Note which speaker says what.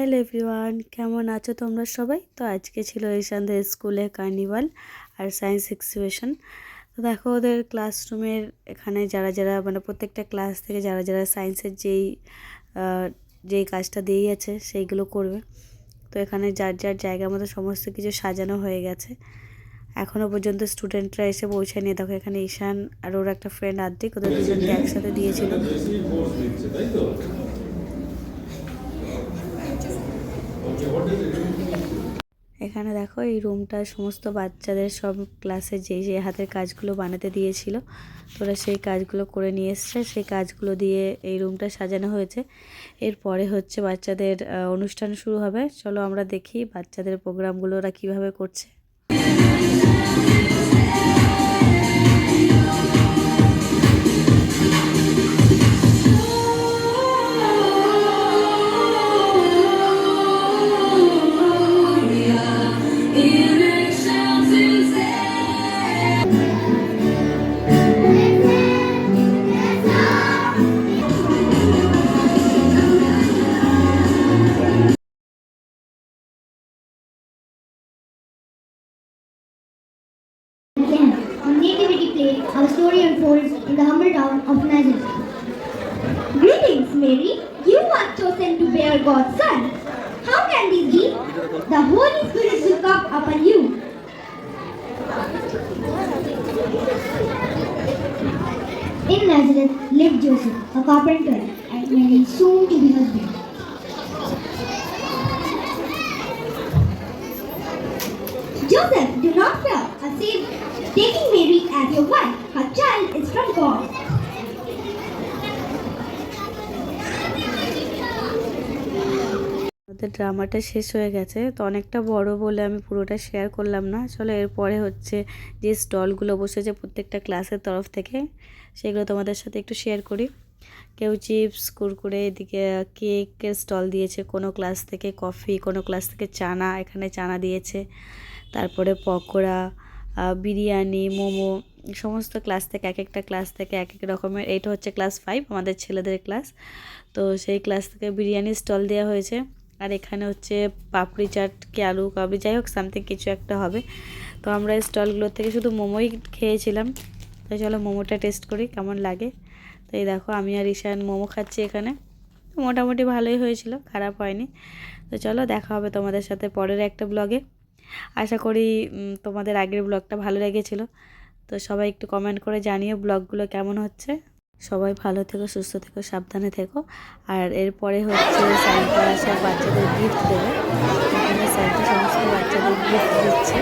Speaker 1: Hello everyone, কেমন আছো তোমরা সবাই? তো আজকে ছিল ঈশানদের স্কুলে কার্নিভাল আর সায়েন্স এক্সিবিশন। তো দেখো ওদের ক্লাসরুমের এখানে যারা যারা মানে প্রত্যেকটা ক্লাস থেকে যারা যারা সায়েন্সের যেই যেই কাজটা দিয়েই আছে সেইগুলো করবে। তো এখানে যার যার জায়গা মতো সমস্ত কিছু সাজানো হয়ে গেছে। এখনও পর্যন্ত স্টুডেন্টরা এসে পৌঁছায়নি। দেখো এখানে ঈশান আর ওর একটা ফ্রেন্ড আর্ধেক ওদের দুজনকে একসাথে দিয়েছিল। এখানে দেখো এই রুমটা সমস্ত বাচ্চাদের সব ক্লাসে যে যে হাতের কাজগুলো বানাতে দিয়েছিল, তোরা সেই কাজগুলো করে নিয়ে এসছে। সেই কাজগুলো দিয়ে এই রুমটা সাজানো হয়েছে। এরপরে হচ্ছে বাচ্চাদের অনুষ্ঠান শুরু হবে। চলো আমরা দেখি বাচ্চাদের প্রোগ্রামগুলো ওরা কীভাবে করছে।
Speaker 2: Our story unfolds in the humble town of Nazareth. Greetings, Mary. You are chosen to bear God's Son. How can this be? The Holy Spirit will come upon you. In Nazareth lived Joseph, a carpenter, and Mary, soon to be husband. Joseph, do not fear. Taking Mary as your wife. Her child is from God.
Speaker 1: আমাদের ড্রামাটা শেষ হয়ে গেছে, তো অনেকটা বড় বলে আমি পুরোটা শেয়ার করলাম না চলো এরপরে হচ্ছে যে স্টলগুলো বসেছে প্রত্যেকটা ক্লাসের তরফ থেকে, সেগুলো তোমাদের সাথে একটু শেয়ার করি কেউ চিপস কুরকুরে, এদিকে কেকের স্টল দিয়েছে, কোনো ক্লাস থেকে কফি কোনো ক্লাস থেকে চানা, এখানে চানা দিয়েছে তারপরে পকোড়া বিরিয়ানি, মোমো, সমস্ত ক্লাস থেকে এক একটা ক্লাস থেকে এক এক রকমের, এইটা হচ্ছে ক্লাস ফাইভ আমাদের ছেলেদের ক্লাস তো সেই ক্লাস থেকে বিরিয়ানি স্টল দেওয়া হয়েছে। আর এখানে হচ্ছে পাপড়ি চাট কি আলু কাবলি যাই হোক সামথিং কিছু একটা হবে। তো আমরা এই স্টলগুলোর থেকে শুধু মোমোই খেয়েছিলাম। তো চলো মোমোটা টেস্ট করি, কেমন লাগে। তো এই দেখো, আমি আর ঈশান মোমো খাচ্ছি এখানে। মোটামুটি ভালোই হয়েছিল, খারাপ হয়নি। তো চলো, দেখা হবে তোমাদের সাথে পরের একটা ব্লগে আশা করি তোমাদের আগের ব্লগটা ভালো লেগেছিলো। তো সবাই একটু কমেন্ট করে জানিও ব্লগগুলো কেমন হচ্ছে। সবাই ভালো থেকো, সুস্থ থেকো, সাবধানে থেকো। আর এরপরে হচ্ছে সাইন্টা সব বাচ্চাদের গিফট দেবে। এখানে সাইনটা সমস্ত বাচ্চাদের গিফট দিচ্ছে।